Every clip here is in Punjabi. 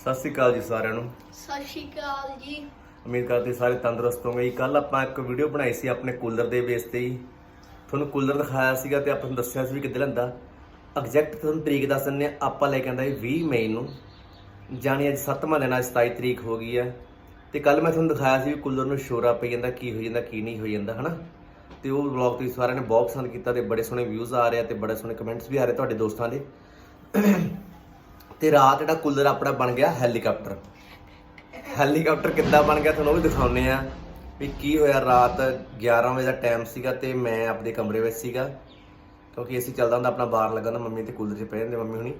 ਸਤਿ ਸ਼੍ਰੀ ਅਕਾਲ ਜੀ ਸਾਰਿਆਂ ਨੂੰ। ਸਤਿ ਸ਼੍ਰੀ ਅਕਾਲ ਜੀ। ਉਮੀਦ ਕਰਦੇ ਸਾਰੇ ਤੰਦਰੁਸਤ ਹੋਗੇ ਜੀ। ਕੱਲ ਆਪਾਂ ਇੱਕ ਵੀਡੀਓ ਬਣਾਈ ਸੀ ਆਪਣੇ ਕੂਲਰ ਦੇ ਬੇਸ ਤੇ ਹੀ ਤੁਹਾਨੂੰ ਕੂਲਰ ਦਿਖਾਇਆ ਸੀਗਾ ਤੇ ਆਪਾਂ ਨੂੰ ਦੱਸਿਆ ਸੀ ਵੀ ਕਿੱਥੇ ਲੈਂਦਾ। ਐਗਜ਼ੈਕਟ ਤੁਹਾਨੂੰ ਤਰੀਕ ਦੱਸ ਦਿੰਦੇ ਆ ਆਪਾਂ ਲੈ ਕੇ ਆਂਦਾ ਜੀ 20 ਮਈ ਨੂੰ। ਜਾਣੀ ਅੱਜ 7ਵਾਂ ਦਿਨ ਆ 27 ਤਰੀਕ ਹੋ ਗਈ ਹੈ। ਤੇ ਕੱਲ ਮੈਂ ਤੁਹਾਨੂੰ ਦਿਖਾਇਆ ਸੀ ਵੀ ਕੂਲਰ ਨੂੰ ਸ਼ੋਰਾ ਪਈ ਜਾਂਦਾ ਕੀ ਹੋ ਜਾਂਦਾ ਕੀ ਨਹੀਂ ਹੋ ਜਾਂਦਾ ਹਨਾ? ਤੇ ਉਹ ਵਲੌਗ ਤੁਸੀਂ ਸਾਰਿਆਂ ਨੇ ਬਹੁਤ ਪਸੰਦ ਕੀਤਾ ਤੇ ਬੜੇ ਸੋਹਣੇ ਵਿਊਜ਼ ਆ ਰਹੇ ਆ ਤੇ ਬੜੇ ਸੋਹਣੇ ਕਮੈਂਟਸ ਵੀ ਆ ਰਹੇ ਤੁਹਾਡੇ ਦੋਸਤਾਂ ਦੇ। ਤੇ ਰਾਤ ਜਿਹੜਾ ਕੂਲਰ ਆਪਣਾ ਬਣ ਗਿਆ ਹੈਲੀਕਾਪਟਰ। ਹੈਲੀਕਾਪਟਰ ਕਿੱਦਾਂ ਬਣ ਗਿਆ ਤੁਹਾਨੂੰ ਉਹ ਵੀ ਦਿਖਾਉਨੇ ਆ ਵੀ ਕੀ ਹੋਇਆ ਰਾਤ 11 ਵਜੇ ਦਾ ਟਾਈਮ ਸੀਗਾ ਤੇ ਮੈਂ ਆਪਣੇ ਕਮਰੇ ਵਿੱਚ ਸੀਗਾ। ਕਿਉਂਕਿ ਏਸੀ ਚੱਲਦਾ ਹੁੰਦਾ, ਆਪਣਾ ਬਾਹਰ ਲੱਗਾ ਹੁੰਦਾ, ਮੰਮੀ ਤੇ ਕੂਲਰ 'ਚ ਪਏ ਹੁੰਦੇ ਮੰਮੀ ਹੁਣੀ।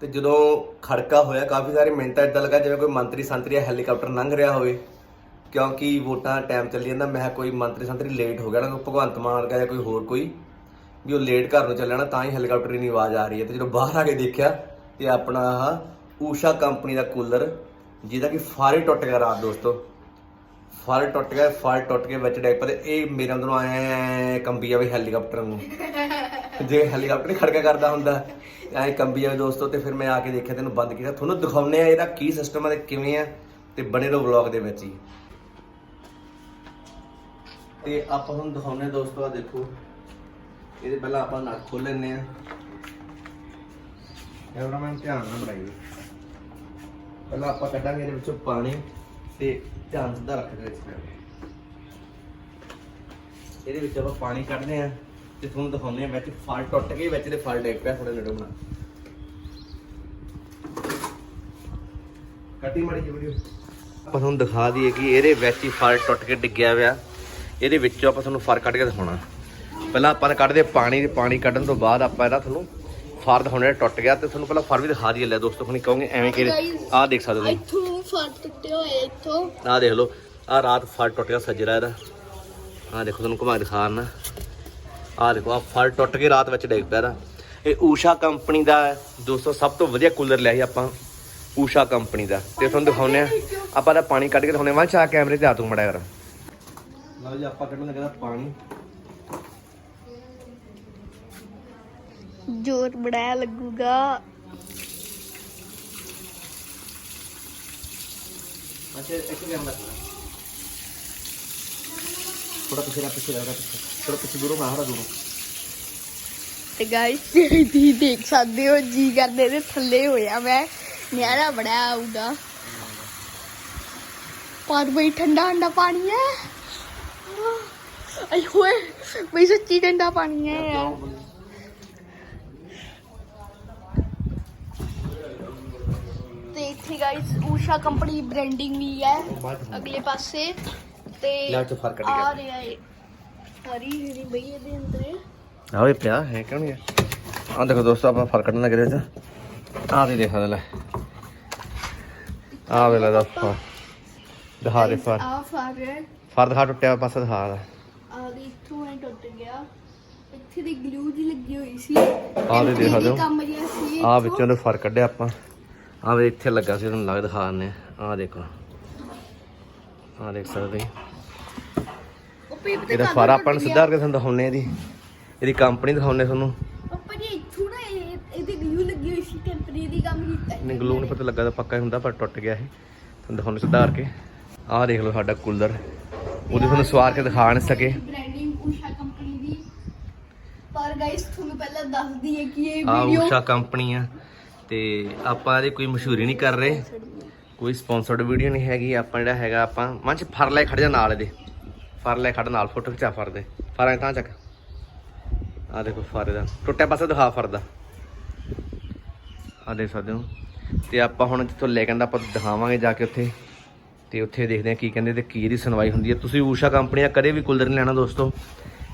ਤੇ ਜਦੋਂ ਖੜਕਾ ਹੋਇਆ, ਕਾਫੀ ਸਾਰੇ ਮਿੰਟਾਂ ਇਦਾਂ ਲੱਗਾ ਜਿਵੇਂ ਕੋਈ ਮੰਤਰੀ ਸੰਤਰੀ ਜਾਂ ਹੈਲੀਕਾਪਟਰ ਲੰਘ ਰਿਹਾ ਹੋਵੇ। ਕਿਉਂਕਿ ਵੋਟਾਂ ਟਾਈਮ ਚੱਲੀ ਜਾਂਦਾ, ਮੈਂ ਕਿਹਾ ਕੋਈ ਮੰਤਰੀ ਸੰਤਰੀ ਲੇਟ ਹੋ ਗਿਆ, ਨਾ ਭਗਵੰਤ ਮਾਨ ਜਾਂ ਕੋਈ ਹੋਰ ਕੋਈ। ਵੀ ਉਹ ਲੇਟ ਘਰ ਨੂੰ ਚੱਲਣਾ ਤਾਂ ਹੀ ਹੈਲੀਕਾਪਟਰ ਦੀ ਆਵਾਜ਼ ਆ ਰਹੀ ਹੈ। ਤੇ ਜਦੋਂ ਬਾਹਰ ਆ ਕੇ ਦੇਖਿਆ ਤੇ ਆਪਣਾ ਆਹ ਊਸ਼ਾ ਕੰਪਨੀ ਦਾ ਕੂਲਰ, ਜਿਹਦਾ ਕਿ ਫਾਰੇ ਟੁੱਟ ਗਿਆ ਰਾਤ ਦੋਸਤੋ। ਫਾਰੇ ਟੁੱਟ ਗਿਆ, ਫਾਰ ਟੁੱਟ ਕੇ ਵਿੱਚ ਡੈਪਰ ਤੇ ਇਹ ਮੇਰੇ ਅੰਦਰੋਂ ਆਇਆ ਕੰਬੀ ਜਾਵੇ ਹੈਲੀਕਾਪਟਰ ਨੂੰ। ਜੇ ਹੈਲੀਕਾਪਟਰ ਨਹੀਂ ਖੜਕਾ ਕਰਦਾ ਹੁੰਦਾ, ਐ ਕੰਬੀ ਜਾਵੇ ਦੋਸਤੋ, ਤੇ ਫਿਰ ਮੈਂ ਆ ਕੇ ਦੇਖਿਆ, ਤੈਨੂੰ ਬੰਦ ਕੀਤਾ। ਤੁਹਾਨੂੰ ਦਿਖਾਉਨੇ ਆ ਇਹਦਾ ਕੀ ਸਿਸਟਮ ਹੈ ਤੇ ਕਿਵੇਂ ਆ, ਤੇ ਬਣੇ ਰਹੋ ਵਲੌਗ ਦੇ ਵਿੱਚ ਹੀ। ਤੇ ਆਪਾਂ ਤੁਹਾਨੂੰ ਦਿਖਾਉਨੇ ਆ ਦੋਸਤੋ ਆ ਦੇਖੋ। ਇਹਦੇ ਪਹਿਲਾਂ ਆਪਾਂ ਨਟ ਖੋਲ ਲੈਨੇ ਆ। ਕੈਮਰਾਮੈਨ ਧਿਆਨ ਨਾਲ ਬਣਾਈਏ ਪਹਿਲਾਂ ਆਪਾਂ ਕੱਢਾਂਗੇ ਇਹਦੇ ਵਿੱਚੋਂ ਪਾਣੀ ਤੇ ਧਿਆਨ ਸਿੱਧਾ ਰੱਖਦੇ ਵਿੱਚ ਇਹਦੇ ਵਿੱਚ ਆਪਾਂ ਪਾਣੀ ਕੱਢਦੇ ਆ ਤੇ ਤੁਹਾਨੂੰ ਦਿਖਾਉਂਦੇ ਆ ਵਿੱਚ ਫਲ ਟੁੱਟ ਗਏ ਵਿੱਚ ਦੇ ਫਲ ਡੇਕ ਪਿਆ ਥੋੜੇ ਨੇੜੇ ਬਣਾ। ਕੱਟੀ ਮਾੜੀ ਜਿਹੀ ਵੀਡੀਓ ਆਪਾਂ ਤੁਹਾਨੂੰ ਦਿਖਾ ਦਈਏ ਕਿ ਇਹਦੇ ਵਿੱਚ ਹੀ ਫਲ ਟੁੱਟ ਕੇ ਡਿੱਗਿਆ ਹੋਇਆ। ਇਹਦੇ ਵਿੱਚੋਂ ਆਪਾਂ ਤੁਹਾਨੂੰ ਫਰ ਕੱਢ ਕੇ ਦਿਖਾਉਣਾ। ਪਹਿਲਾਂ ਆਪਾਂ ਕੱਢਦੇ ਪਾਣੀ ਪਾਣੀ ਕੱਢਣ ਤੋਂ ਬਾਅਦ ਆਪਾਂ ਇਹਦਾ ਤੁਹਾਨੂੰ ਫਰ ਜਿਹੜਾ ਟੁੱਟ ਗਿਆ ਤੇ ਤੁਹਾਨੂੰ ਪਹਿਲਾਂ ਫਰ ਵੀ ਦਿਖਾ ਦਈਏ। ਲੈ ਦੋਸਤੋ ਹੁਣ ਕਹੋਗੇ ਐਵੇਂ ਕਿ Guys, ਆਹ ਦੇਖ ਸਕਦੇ ਹੋ ਇੱਥੋਂ ਫਟ ਟੁੱਟੇ ਹੋਏ ਇੱਥੋਂ। ਆਹ ਦੇਖ ਲਓ ਆਹ ਰਾਤ ਫਲ ਟੁੱਟ ਗਿਆ ਸੱਜਰਾ ਇਹਦਾ। ਆਹ ਦੇਖੋ ਤੁਹਾਨੂੰ ਘੁਮਾ ਦਿਖਾ ਨਾ ਆਹ ਦੇਖੋ ਆਹ ਫਲ ਟੁੱਟ ਕੇ ਰਾਤ ਵਿੱਚ ਡਿੱਗ ਪਿਆ ਇਹਦਾ। ਇਹ ਊਸ਼ਾ ਕੰਪਨੀ ਦਾ ਹੈ। ਦੋਸਤੋ ਸਭ ਤੋਂ ਵਧੀਆ ਕੂਲਰ ਲਿਆ ਸੀ ਆਪਾਂ ਊਸ਼ਾ ਕੰਪਨੀ ਦਾ। ਤੇ ਤੁਹਾਨੂੰ ਦਿਖਾਉਂਦੇ ਆ ਆਪਾਂ ਦਾ ਪਾਣੀ ਕੱਢ ਕੇ ਦਿਖਾਉਂਦੇ ਵਾਂ ਚਾ ਕੈਮਰੇ ਤੇ ਆ ਤੂੰ ਮੜਾ ਕਰ ਲਓ ਜੀ ਆਪਾਂ ਕੱਢਣ ਲੱਗਾ ਪਾਣੀ। ਜੋਰ ਬੜਾ ਲੱਗੂਗਾ। ਅੱਛਾ ਇੱਕ ਕੈਮਰਾ ਥੋੜਾ ਪਿੱਛੇ ਰੱਖ ਪਿੱਛੇ ਰੱਖ ਥੋੜਾ ਪਿੱਛੇ। ਦੂਰੋਂ ਮਾਰਾ ਦੂਰੋਂ। ਤੇ ਗਾਇਸ ਤੁਸੀਂ ਦੇਖ ਸਕਦੇ ਹੋ ਜੀ ਕਰਦੇ ਦੇ ਥੱਲੇ ਹੋਇਆ ਮੈਂ। ਨਿਆਰਾ ਬੜਾ ਆਊਗਾ। ਪਰ ਬਈ ਠੰਡਾ ਠੰਡਾ ਪਾਣੀ ਹੈ। ਆਈ ਹੋਏ ਬਈ ਸੱਚੀ ਠੰਡਾ ਪਾਣੀ ਹੈ ਯਾਰ ਤੇ ਇੱਥੇ ਗਾਇਸ ਊਸ਼ਾ ਕੰਪਨੀ ਬ੍ਰਾਂਡਿੰਗ ਵੀ ਹੈ ਅਗਲੇ ਪਾਸੇ ਤੇ ਲੈ ਚ ਫ਼ਰਕ ਕੱਢ ਆ ਰਿਹਾ ਹੈ ਹਰੀ ਹਰੀ ਬਈ ਇਹਦੇ ਅੰਦਰ ਆਵੇ ਪਿਆ ਹੈ ਕਿਉਂ ਨਹੀਂ ਆ? ਦੇਖੋ ਦੋਸਤੋ ਆਪਾਂ ਫ਼ਰਕ ਕੱਢਣ ਲੱਗ ਰਹੇ ਆਹ ਦੇ ਦੇਖ ਲੈ। ਆ ਵੇ ਲੈ ਦਾ ਫਰ ਦਿਖਾ ਦੇ ਫਰ। ਆ ਫਰ ਫਰ ਦਿਖਾ ਟੁੱਟਿਆ ਪਾਸਾ ਦਿਖਾ ਆ ਦੀ ਇੱਥੋਂ ਐ ਟੁੱਟ ਗਿਆ। ਇੱਥੇ ਦੀ ਗਲੂ ਜੀ ਲੱਗੀ ਹੋਈ ਸੀ। ਆਹ ਦੇ ਦੇਖ ਸੀ ਆ ਵਿੱਚੋਂ ਦੇ ਫਰ ਕੱਢਿਆ ਆਪਾਂ। ਆ ਵੇ ਇੱਥੇ ਲੱਗਾ ਸੀ ਤੁਹਾਨੂੰ ਲੱਗ ਦਿਖਾ ਦਿੰਦੇ ਆ ਦੇਖੋ। ਆ ਦੇਖ ਸਕਦੇ। ਉਹ ਪੇਪ ਤੇ ਇਹਦਾ ਫਰ ਆਪਾਂ ਨੂੰ ਸਿੱਧਾ ਕਰਕੇ ਤੁਹਾਨੂੰ ਦਿਖਾਉਣੇ ਇਹਦੀ ਇਹਦੀ ਕੰਪਨੀ ਦਿਖਾਉਣੇ ਤੁਹਾਨੂੰ। ਪਾਪਾ ਜੀ ਇੱਥੋਂ ਨਾ ਇਹ ਇਹਦੀ ਗਲੂ ਲੱਗੀ ਹੋਈ ਸੀ ਟੈਂਪਰੀ ਦੀ ਕੰਮ ਕੀਤਾ ਨਹੀਂ ਗਲੂ ਪਤਾ ਲੱਗਾ ਤਾਂ ਪੱਕਾ ਹੀ ਹੁੰਦਾ ਪਰ ਟੁੱਟ ਗਿਆ ਇਹ। ਤੁਹਾਨੂੰ ਦਿਖਾਉਣੇ ਸਿੱਧਾ ਕਰਕੇ। ਆਹ ਦੇਖ ਲਓ ਸਾਡਾ ਕੂਲਰ। ਉਹਦੇ ਤੁਹਾਨੂੰ ਸਵਾਰ ਕੇ ਦਿਖਾ ਨਹੀਂ ਸਕੇ। ਬ੍ਰਾਂਡਿੰਗ ਊਸ਼ਾ ਕੰਪਨੀ ਦੀ। ਪਰ ਗਾਇਸ ਤੁਹਾਨੂੰ ਪਹਿਲਾਂ ਦੱਸ ਦਈਏ ਕਿ ਇਹ ਆ ਵੀਡੀਓ ਊਸ਼ਾ ਕੰਪਨੀ ਆ। ਤੇ ਆਪਾਂ ਇਹਦੀ ਕੋਈ ਮਸ਼ਹੂਰੀ ਨਹੀਂ ਕਰ ਰਹੇ। ਕੋਈ ਸਪਾਂਸਰਡ ਵੀਡੀਓ ਨਹੀਂ ਹੈਗੀ। ਆਪਾਂ ਜਿਹੜਾ ਹੈਗਾ, ਆਪਾਂ ਮਨ ਚ ਫਰ ਲੈ ਖੜ ਜਾ ਨਾਲ ਇਹਦੇ। ਫਰ ਲੈ ਖੜ ਨਾਲ, ਫੋਟੋ ਖਿਚਾ ਫਰ ਦੇ ਫਰ ਐ ਤਾਂ ਚੱਕ। ਆ ਦੇਖੋ ਫਰ ਦਾ ਟੁੱਟਿਆ ਪਾਸਾ ਦਿਖਾ ਫਰ ਦਾ। ਆ ਦੇਖ ਸਕਦੇ ਹੋ। ਤੇ ਆਪਾਂ ਹੁਣ ਜਿੱਥੋਂ ਲੈ ਕਹਿੰਦਾ ਆਪਾਂ ਦਿਖਾਵਾਂਗੇ ਜਾ ਕੇ ਉੱਥੇ। ਤੇ ਉੱਥੇ ਦੇਖਦੇ ਆ ਕੀ ਕਹਿੰਦੇ ਤੇ ਕੀ ਇਹਦੀ ਸੁਣਵਾਈ ਹੁੰਦੀ ਹੈ। ਤੁਸੀਂ ਊਸ਼ਾ ਕੰਪਨੀ ਦਾ ਕਦੇ ਵੀ ਕੂਲਰ ਨਹੀਂ ਲੈਣਾ ਦੋਸਤੋ।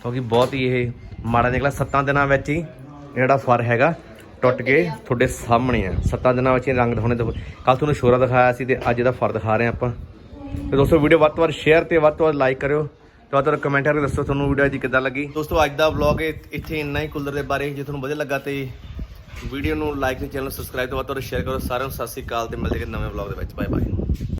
ਕਿਉਂਕਿ ਬਹੁਤ ਹੀ ਇਹ ਮਾੜਾ ਨਿਕਲਾ ਸੱਤਾਂ ਦਿਨਾਂ ਵਿੱਚ ਹੀ ਜਿਹੜਾ ਫਰ ਹੈਗਾ। ਟੁੱਟ ਕੇ ਤੁਹਾਡੇ ਸਾਹਮਣੇ ਆ। ਸੱਤਾਂ ਦਿਨਾਂ ਵਿੱਚ ਹੀ ਰੰਗ ਦਿਖਾਉਣੇ ਤੋਂ ਕੱਲ ਤੁਹਾਨੂੰ ਸ਼ੋਰਾ ਦਿਖਾਇਆ ਸੀ ਤੇ ਅੱਜ ਇਹਦਾ ਫਰ ਦਿਖਾ ਰਹੇ ਹਾਂ ਆਪਾਂ। ਤੇ ਦੋਸਤੋ ਵੀਡੀਓ ਵੱਧ ਤੋਂ ਵੱਧ ਸ਼ੇਅਰ ਤੇ ਵੱਧ ਤੋਂ ਵੱਧ ਲਾਈਕ ਕਰਿਓ। ਤੇ ਵੱਧ ਤੋਂ ਵੱਧ ਕਮੈਂਟ ਕਰਕੇ ਦੱਸੋ ਤੁਹਾਨੂੰ ਵੀਡੀਓ ਜੀ ਕਿੱਦਾਂ ਲੱਗੀ। ਦੋਸਤੋ, ਅੱਜ ਦਾ ਵਲੌਗ ਇੱਥੇ ਇੰਨਾ ਹੀ ਕੂਲਰ ਦੇ ਬਾਰੇ। ਜੇ ਤੁਹਾਨੂੰ ਵਧੀਆ ਲੱਗਾ ਤੇ ਵੀਡੀਓ ਨੂੰ ਲਾਈਕ ਤੇ ਚੈਨਲ ਸਬਸਕ੍ਰਾਈਬ ਤੇ ਵੱਧ ਤੋਂ ਵੱਧ ਸ਼ੇਅਰ ਕਰੋ ਸਾਰਿਆਂ ਨੂੰ ਸਤਿ ਸ੍ਰੀ ਅਕਾਲ ਤੇ ਮਿਲਦੇ ਹਾਂ ਨਵੇਂ ਵਲੌਗ ਦੇ ਵਿੱਚ। Bye bye